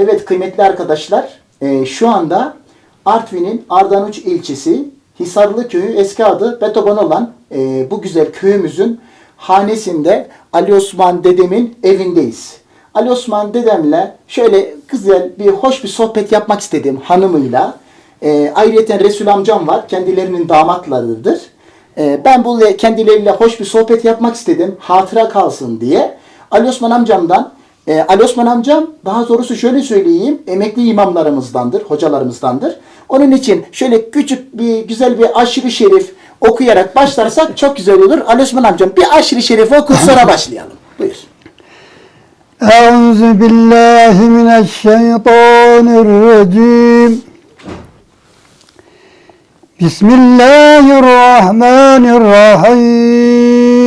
Evet kıymetli arkadaşlar, e, şu anda Artvin'in Ardanuç ilçesi Hisarlı köyü eski adı Betoban olan e, bu güzel köyümüzün hanesinde Ali Osman dedemin evindeyiz. Ali Osman dedemle şöyle güzel bir hoş bir sohbet yapmak istedim hanımıyla. E, ayrıca Resul amcam var, kendilerinin damatlarıdır. E, ben bu kendileriyle hoş bir sohbet yapmak istedim, hatıra kalsın diye. Ali Osman amcamdan e, Ali Osman amcam daha doğrusu şöyle söyleyeyim emekli imamlarımızdandır, hocalarımızdandır. Onun için şöyle küçük bir güzel bir aşırı şerif okuyarak başlarsak çok güzel olur. Ali Osman amcam bir aşırı şerif oku sonra başlayalım. Buyur. Euzu billahi mineşşeytanirracim. Bismillahirrahmanirrahim.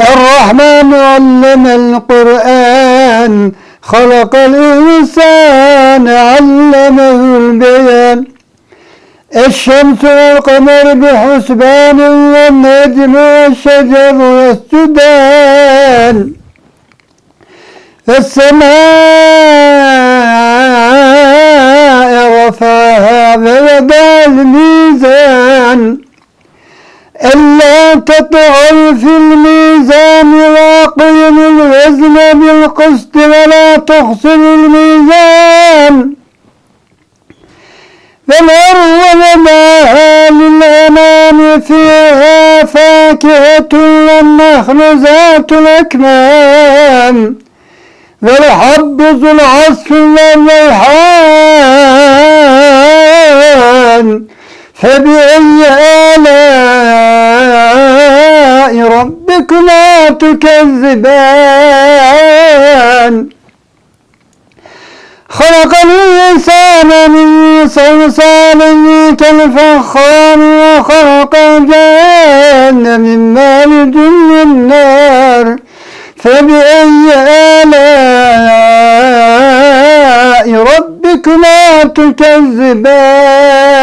الرحمن علم القرآن خلق الإنسان علمه البيان. الشمس والقمر بحسبان والنجم والشجر يسجدان السماء رفعها ووضع الميزان. ألا تطغوا في الميزان وأقيم الوزن بالقسط ولا تخسروا الميزان. والأرض وماها للأنام فيها فاكهة والنخل ذات الأكمام. والحب ذو العصف والريحان. فبأي آلاء ربكما تكذبان خلق الإنسان من صلصال كالفخار وخلق الجان من مارج من النار فبأي آلاء ربكما تكذبان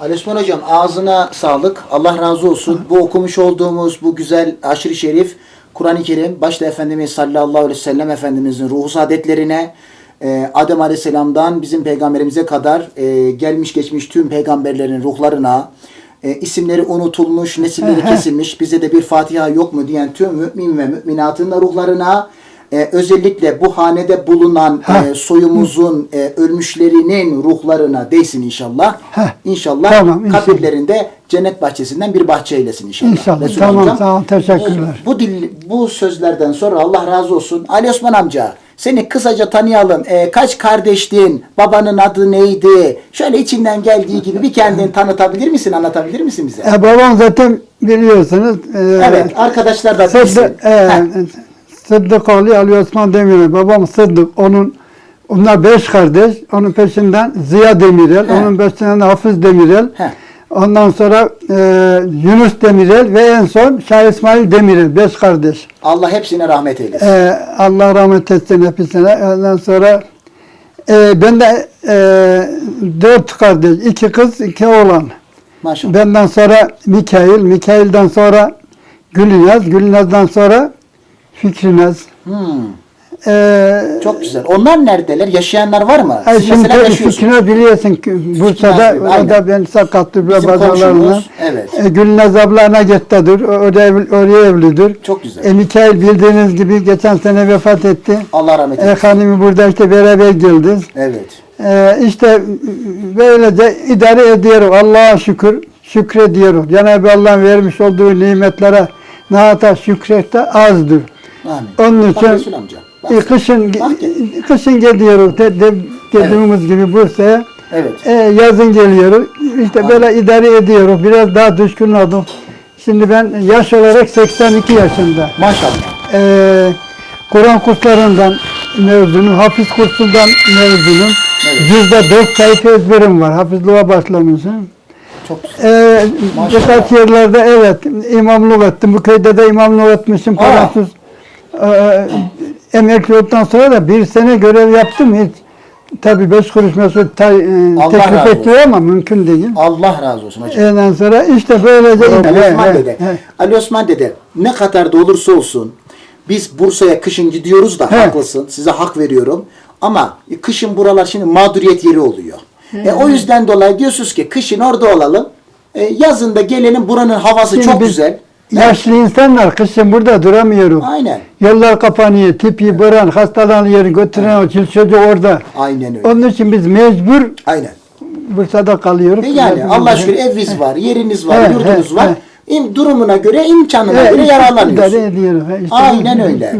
Ali Osman hocam ağzına sağlık. Allah razı olsun. Bu okumuş olduğumuz bu güzel aşırı şerif Kur'an-ı Kerim başta Efendimiz sallallahu aleyhi ve sellem Efendimizin ruhu saadetlerine e, Adem Aleyhisselam'dan bizim peygamberimize kadar e, gelmiş geçmiş tüm peygamberlerin ruhlarına e, isimleri unutulmuş, nesilleri kesilmiş, bize de bir Fatiha yok mu diyen tüm mümin ve müminatın da ruhlarına e, özellikle bu hanede bulunan e, soyumuzun e, ölmüşlerinin ruhlarına değsin inşallah. Heh. İnşallah Tamam, inşallah. kabirlerinde cennet bahçesinden bir bahçe eylesin inşallah. İnşallah. Resul Tamam, amcam. tamam. Teşekkürler. Bu, bu dil, bu sözlerden sonra Allah razı olsun. Ali Osman amca seni kısaca tanıyalım. E, kaç kardeştin? Babanın adı neydi? Şöyle içinden geldiği gibi bir kendini tanıtabilir misin? Anlatabilir misin bize? E, babam zaten biliyorsunuz. e, Evet, arkadaşlar da bilsin. E. Sıddık oğlu Ali Osman Demirel. Babam Sıddık. Onun onlar beş kardeş. Onun peşinden Ziya Demirel. He. Onun peşinden Hafız Demirel. He. Ondan sonra e, Yunus Demirel ve en son Şah İsmail Demirel. Beş kardeş. Allah hepsine rahmet eylesin. E, Allah rahmet etsin hepsine. Ondan sonra e, ben de e, dört kardeş. iki kız, iki oğlan. Maşallah. Benden sonra Mikail, Mikail'den sonra Gülnaz, Gülnaz'dan sonra Fikrinaz. Hmm. Ee, Çok güzel. Onlar neredeler? Yaşayanlar var mı? Ay Siz şimdi mesela tabii yaşıyorsunuz. Fikine biliyorsun ki Bursa'da aynen. o da ben sakattır ve Bizim pazarlarına. komşumuz, evet. E, Gülnaz abla Get'tedir. O, o da ev- oraya evlidir. Çok güzel. E, Mikail bildiğiniz gibi geçen sene vefat etti. Allah rahmet E, eylesin. hanımı burada işte beraber geldik. Evet. E, işte böylece idare ediyoruz. Allah'a şükür. Şükrediyoruz. Cenab-ı Allah'ın vermiş olduğu nimetlere ne hata şükret de azdır. Amin. Onun Bak için Resul amca. Bak. e, kışın Bak ya. kışın geliyoruz. De, de, dediğimiz gibi Bursa'ya. Evet. E, yazın geliyoruz. İşte böyle idare ediyoruz. Biraz daha düşkün oldum. Şimdi ben yaş olarak 82 yaşında. Maşallah. E, Kur'an kurslarından mezunum. Hafiz kursundan mezunum. Yüzde dört sayfa ezberim var. Hafızlığa başlamışım. Çok. E, birkaç yerlerde evet imamlık ettim. Bu köyde de imamlık etmişim. Aa. Paransız. E, emekli olduktan sonra da bir sene görev yaptım. Hiç Tabii beş kuruş mesut tay, e, Allah teklif razı ama mümkün değil. Allah razı olsun hocam. Ondan sonra işte böylece Ali Osman he, dede. he. Ali Osman dede ne kadar da olursa olsun biz Bursa'ya kışın gidiyoruz da He. haklısın. Size hak veriyorum. Ama kışın buralar şimdi mağduriyet yeri oluyor. E, o yüzden dolayı diyorsunuz ki kışın orada olalım. E, yazın da gelelim buranın havası Şimdi çok biz güzel. Yaşlı insanlar kışın burada duramıyoruz. Aynen. Yollar kapanıyor, tipi, bıran, hastalanan yeri götüren o çil çocuk orada. Aynen öyle. Onun için biz mecbur Aynen. Bursa'da kalıyoruz. E yani Allah şükür eviniz var, yeriniz var, He, yurdunuz he, var. he. İm, durumuna göre, imkanına göre idare yararlanıyorsun. ediyoruz. he, işte Aynen öyle.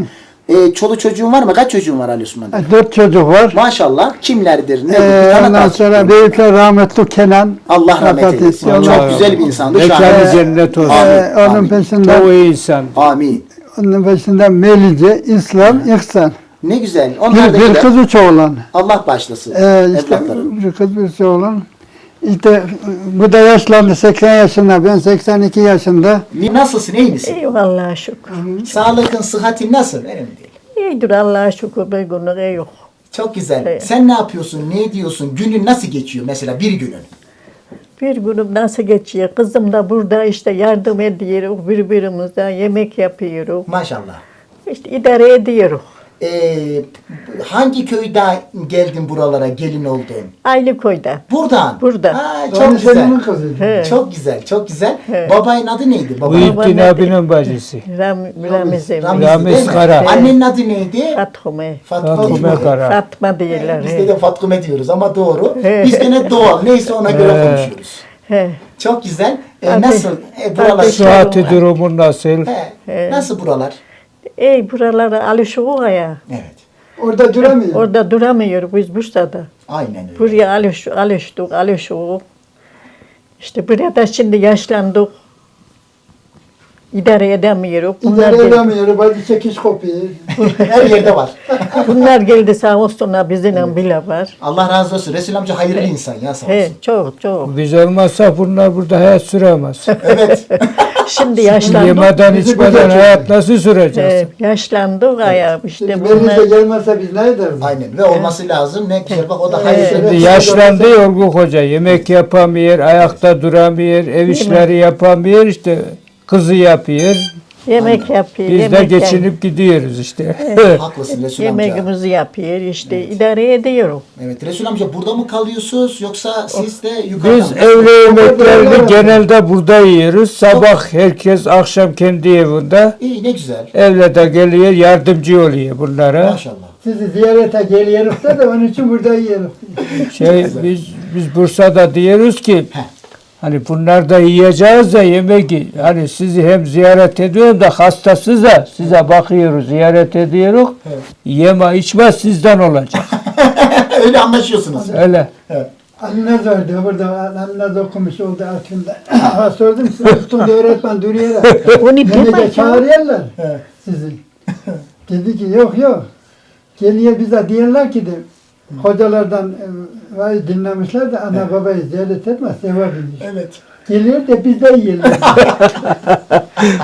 E, çoluk çocuğun var mı? Kaç çocuğun var Ali Osman dede? Dört çocuk var. Maşallah. Kimlerdir? Ne? Ee, bir ondan sonra büyükler rahmetli Kenan. Allah rahmet vefat eylesin. etti. Çok Allah- güzel bir insandı. Mekanı Şahane. cennet olsun. Amin, Ee, onun peşinden, Çok iyi insan. Amin. onun peşinden Melice, İslam, İhsan. Ne güzel. Onlar Bir, da bir güzel. kız üç oğlan. Allah başlasın. Ee, işte evlatlarım. bir kız bir oğlan. İşte bu da yaşlandı 80 yaşında. Ben 82 yaşında. Ni- Nasılsın? iyi misin? İyi Allah'a şükür. Sağlığın, sıhhatin nasıl? Önemli değil. İyidir Allah'a şükür bir günlüğü yok. Çok güzel. Evet. Sen ne yapıyorsun? Ne ediyorsun? Günün nasıl geçiyor mesela bir günün? Bir günüm nasıl geçiyor? Kızım da burada işte yardım ediyoruz birbirimize, yemek yapıyoruz. Maşallah. İşte idare ediyoruz. Ee, hangi köyden geldin buralara gelin oldun? Aynı köyde. Buradan. Buradan. Ha, çok güzel. senin kızıydım. He. Çok güzel, çok güzel. He. Babayın adı neydi? Baba. Muhittin Baba abinin bacısı. Ram. Ramiz, Ramiz değil mi? Kara. Annenin adı neydi? Fatma. Fatma. Fatma Kara. Fatma diyorlar. Biz he. de, de Fatkume diyoruz ama doğru. He. Biz gene doğal. Neyse ona göre He. konuşuyoruz. He. Çok güzel. Ee, Kardeş- nasıl? E, buralar. Sıhhati durumu nasıl? He. He. Nasıl buralar? Ey buralara alışıyor ya. Evet. Orada duramıyor. Orada duramıyor biz Bursa'da. Aynen öyle. Buraya alış, alıştık, alıştık. İşte buraya da şimdi yaşlandık. İdare edemiyoruz. Bunlar, İdare geldi, edemiyor. Bacı çekiş kopuyor. Her yerde var. bunlar geldi sağ olsunlar bizimle bile var. Allah razı olsun. Resul amca hayırlı insan ya sağ He, olsun. çok çok. Biz olmazsa bunlar burada hayat süremez. Evet. Şimdi yaşlandık. Yemeden Bizi içmeden güzel hayat nasıl süreceğiz? He, yaşlandık ayağım işte Şimdi bunlar. De gelmezse biz ne ederiz? Aynen. Ve olması lazım. Ne güzel bak o da Evet. hayırlı. Şimdi yaşlandı Yorgun Hoca. Yemek yapamıyor, ayakta duramıyor, ev işleri yapamıyor işte. Kızı yapıyor. Yemek yapıyor. Biz de yemek geçinip gidiyoruz işte. Haklısın Resul amca. Yemeğimizi yapıyor işte idare ediyoruz. Evet. Resul amca burada mı kalıyorsunuz yoksa siz de yukarıda Biz mı? evli yemeklerini genelde burada yiyoruz. Sabah herkes akşam kendi evinde. İyi ne güzel. Evle de geliyor, yardımcı oluyor bunlara. Maşallah. Sizi ziyarete geliyoruz da onun için burada yiyoruz. Şey biz biz Bursa'da diyoruz ki Heh. Hani bunlar da yiyeceğiz de yemek hani sizi hem ziyaret ediyorum da hastasız da size bakıyoruz, ziyaret ediyoruz. Evet. Yeme içme sizden olacak. Öyle anlaşıyorsunuz. Öyle. Evet. Annez vardı burada. Annez okumuş oldu altında. Ha sordum siz üstünde öğretmen duruyor. Onu Beni de çağırıyorlar sizi. Dedi ki yok yok. Geliyor bize diyorlar ki de hocalardan e, dinlemişler de ana babayı ziyaret etmez sevabıymış. Evet. Geliyor da biz de yiyelim.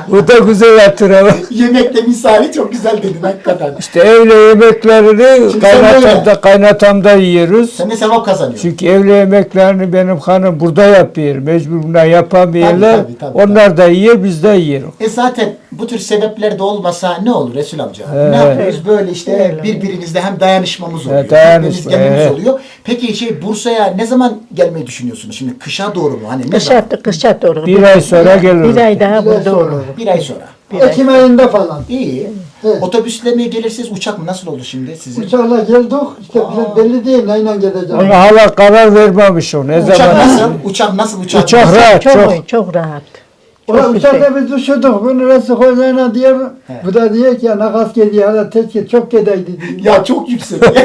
Bu da güzel hatırlama. Yemekte misali çok güzel dedin hakikaten. İşte evle yemeklerini kaynatamda, kaynatamda yiyoruz. Sen de sevap kazanıyorsun. Çünkü evli yemeklerini benim hanım burada yapıyor. Mecbur buna yapamıyorlar. Tabii, tabii, tabii, Onlar da yiyor, biz de yiyoruz. E zaten bu tür sebepler de olmasa ne olur Resul amca? Evet. Ne yapıyoruz böyle işte Öyle. birbirimizle hem dayanışmamız oluyor. Evet, dayanışma, gemimiz evet. oluyor. Peki şey Bursa'ya ne zaman gelmeyi düşünüyorsunuz? Şimdi kışa doğru mu? Hani ne Kışa, zaman? Kışa doğru. Bir ay sonra gelirim. Bir ay daha burada olur. Bir ay sonra. Bir ay. Ekim ayında falan. İyi. Evet. Otobüsle mi gelirsiniz? Uçak mı? Nasıl olur şimdi sizin? Uçakla geldik. İşte bize belli değil neyle geleceğiz. Ona hala karar vermemiş o. Ne Uçak zaman? nasıl? Uçak nasıl? Uçak, Uçak rahat, Çok, çok. çok rahat. Güzel. uçakta biz düşürdük. Bunu Resul Hoca'yla diyor. Bu da diyor ki ya nakas gidiyor. Hala teşkil çok gedeydi diyor. Ya çok yüksek.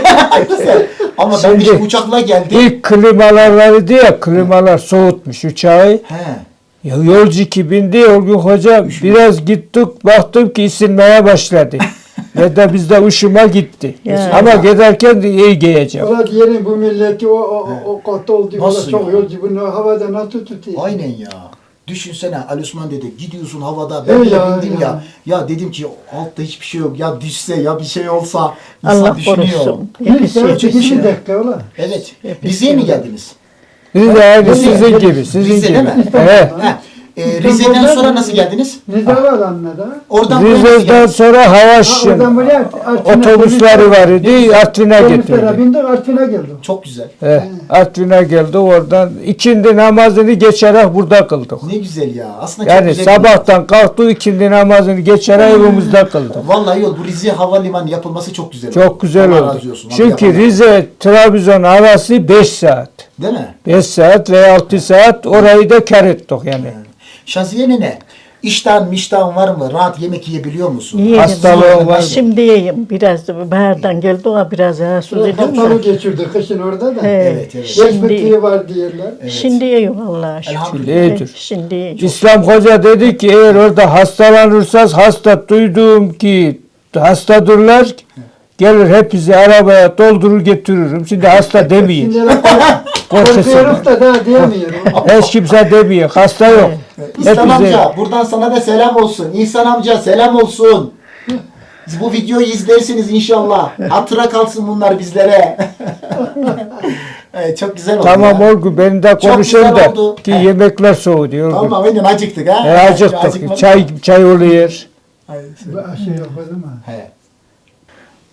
Ama ben Şimdi- işte uçakla geldim. İlk klimalar vardı ya, klimalar soğutmuş uçağı. He. Ya yolcu ki bindi o gün hoca biraz gittik baktım ki ısınmaya başladı. Ve de bizde uşuma gitti. Ya. Ama giderken de iyi giyeceğim. Ulan diyelim bu milleti o, o, o, o katı oldu. Nasıl çok ya? yolcu bunu havada nasıl tutuyor? Aynen ya. Düşünsene Ali Osman dedi gidiyorsun havada Evet ben de ya, bindim ya. ya. ya. dedim ki altta hiçbir şey yok ya düşse ya bir şey olsa insan Allah düşünüyor. korusun. Bir şey ulan. Evet. Rize'ye mi geldiniz? Biz de Rize. sizin gibi, sizin gibi. değil mi? Evet. He. Ee, Rize'den sonra nasıl geldiniz? Rize var anladı. Oradan buraya nasıl Rize'den geldiniz? sonra Ha, Havaş'ın oradan buraya Artvin'e- otobüsleri var idi, Artvin'e Otobüslere getirdi. bindik Artvin'e geldik. Çok güzel. He, Artvin'e geldi oradan ikindi namazını geçerek burada kıldık. Ne güzel ya. Aslında çok Yani güzel. sabahtan kalktık ikindi namazını geçerek evimizde kıldık. Vallahi yol bu Rize Havalimanı yapılması çok güzel. Çok güzel Allah oldu. olsun. Çünkü. Rize Trabzon arası 5 saat. Değil mi? 5 saat veya 6 saat orayı da kar ettik yani. Şaziye nene, iştahın miştahın var mı? Rahat yemek yiyebiliyor musun? Yiyelim. Hastalığı var. Şimdi yiyeyim. Biraz da bahardan geldi o biraz rahatsız ediyorum Hastalık da. geçirdi kışın orada da. Evet, evet. Yaş Şimdi, var diyorlar. şimdi yiyorum Allah'a şükür. Şimdi iyidir. Şimdi yiyorum. İslam Hoca dedi ki eğer orada hastalanırsanız hasta duyduğum ki hastadırlar gelir hepinizi arabaya doldurur getiririm. Şimdi hasta demeyin. korkuyoruz da daha diyemiyorum. Hiç kimse demiyor. Hasta yok. İhsan Hepinize- amca buradan sana da selam olsun. İhsan amca selam olsun. Siz bu videoyu izlersiniz inşallah. Hatıra kalsın bunlar bizlere. evet, çok güzel oldu. Tamam ya. oldu. Ben de konuşayım güzel da oldu. ki He. yemekler soğudu. Olgun. Tamam aynen acıktık ha. E, acıktık. Acıkmadık. Çay, çay oluyor. Ay, Bu aşı yok o zaman. He.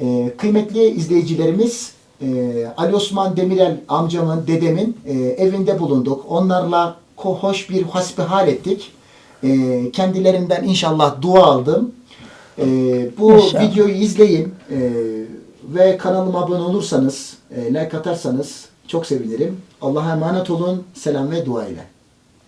Ee, kıymetli izleyicilerimiz, e, Ali Osman Demirel amcamın, dedemin e, evinde bulunduk. Onlarla hoş bir hasbihal ettik. E, kendilerinden inşallah dua aldım. E, bu İnşallah. videoyu izleyin e, ve kanalıma abone olursanız, e, like atarsanız çok sevinirim. Allah'a emanet olun. Selam ve dua ile.